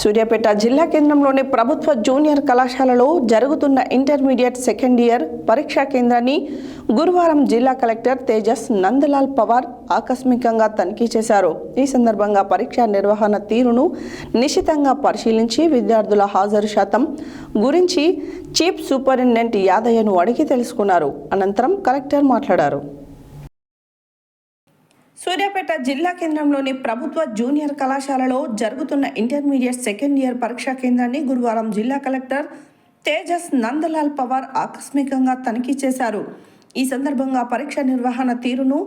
సూర్యాపేట జిల్లా కేంద్రంలోని ప్రభుత్వ జూనియర్ కళాశాలలో జరుగుతున్న ఇంటర్మీడియట్ సెకండ్ ఇయర్ పరీక్షా కేంద్రాన్ని గురువారం జిల్లా కలెక్టర్ తేజస్ నందలాల్ పవార్ ఆకస్మికంగా తనిఖీ చేశారు. ఈ సందర్భంగా పరీక్షా నిర్వహణ తీరును నిశితంగా పరిశీలించి విద్యార్థుల హాజరు శాతం గురించి చీఫ్ సూపరింటెండెంట్ యాదయ్యను అడిగి తెలుసుకున్నారు. అనంతరం కలెక్టర్ మాట్లాడారు. సూర్యాపేట జిల్లా కేంద్రంలోని ప్రభుత్వ జూనియర్ కళాశాలలో జరుగుతున్న ఇంటర్మీడియట్ సెకండ్ ఇయర్ పరీక్షా కేంద్రాన్ని గురువారం జిల్లా కలెక్టర్ తేజస్ నందలాల్ పవార్ ఆకస్మికంగా తనిఖీ చేశారు. ఈ సందర్భంగా పరీక్ష నిర్వహణ తీరును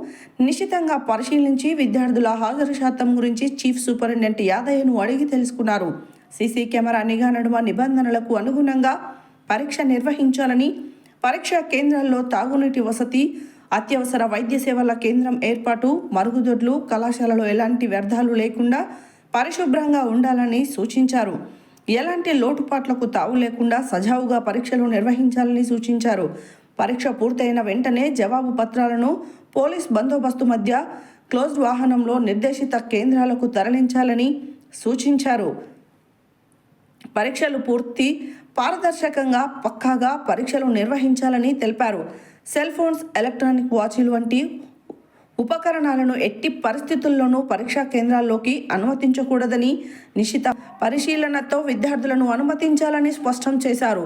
నిశితంగా పరిశీలించి విద్యార్థుల హాజరు శాతం గురించి చీఫ్ సూపరింటెండెంట్ యాదయ్యను అడిగి తెలుసుకున్నారు. సీసీ కెమెరా నిఘా నడుమ నిబంధనలకు అనుగుణంగా పరీక్ష నిర్వహించాలని పరీక్షా కేంద్రాల్లో తాగునీటి వసతి అత్యవసర వైద్య సేవల కేంద్రం ఏర్పాటు మరుగుదొడ్లు కళాశాలలో ఎలాంటి వ్యర్థాలు లేకుండా పరిశుభ్రంగా ఉండాలని సూచించారు. ఎలాంటి లోటుపాట్లకు తావు లేకుండా సజావుగా పరీక్షలు నిర్వహించాలని సూచించారు. పరీక్ష పూర్తయిన వెంటనే జవాబు పత్రాలను పోలీస్ బందోబస్తు మధ్య క్లోజ్డ్ వాహనంలో నిర్దేశిత కేంద్రాలకు తరలించాలని సూచించారు. పరీక్షలు పూర్తి పారదర్శకంగా పక్కాగా పరీక్షలు నిర్వహించాలని తెలిపారు. సెల్ ఫోన్స్ ఎలక్ట్రానిక్ వాచీలు వంటి ఉపకరణాలను ఎట్టి పరిస్థితుల్లోనూ పరీక్షా కేంద్రాల్లోకి అనుమతించకూడదని నిశిత పరిశీలనతో విద్యార్థులను అనుమతించాలని స్పష్టం చేశారు.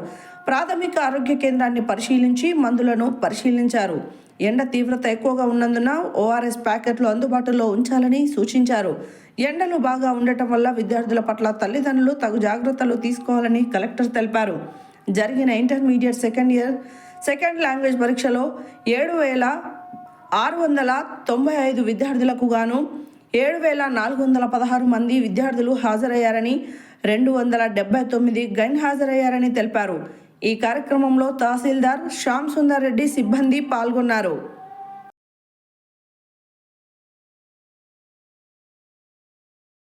ప్రాథమిక ఆరోగ్య కేంద్రాన్ని పరిశీలించి మందులను పరిశీలించారు. ఎండ తీవ్రత ఎక్కువగా ఉన్నందున ఓఆర్ఎస్ ప్యాకెట్లు అందుబాటులో ఉంచాలని సూచించారు. ఎండలు బాగా ఉండటం వల్ల విద్యార్థుల పట్ల తల్లిదండ్రులు తగు జాగ్రత్తలు తీసుకోవాలని కలెక్టర్ తెలిపారు. జరిగిన intermediate second year second language పరీక్షలో ఏడు వేల ఆరు వందల తొంభై ఐదు విద్యార్థులకు గాను ఏడు వేల నాలుగు వందల పదహారు మంది విద్యార్థులు హాజరయ్యారని రెండు వందల డెబ్బై తొమ్మిది గైన్ హాజరయ్యారని తెలిపారు. ఈ కార్యక్రమంలో తహసీల్దార్ శ్యామ్ సుందర్ రెడ్డి సిబ్బంది పాల్గొన్నారు.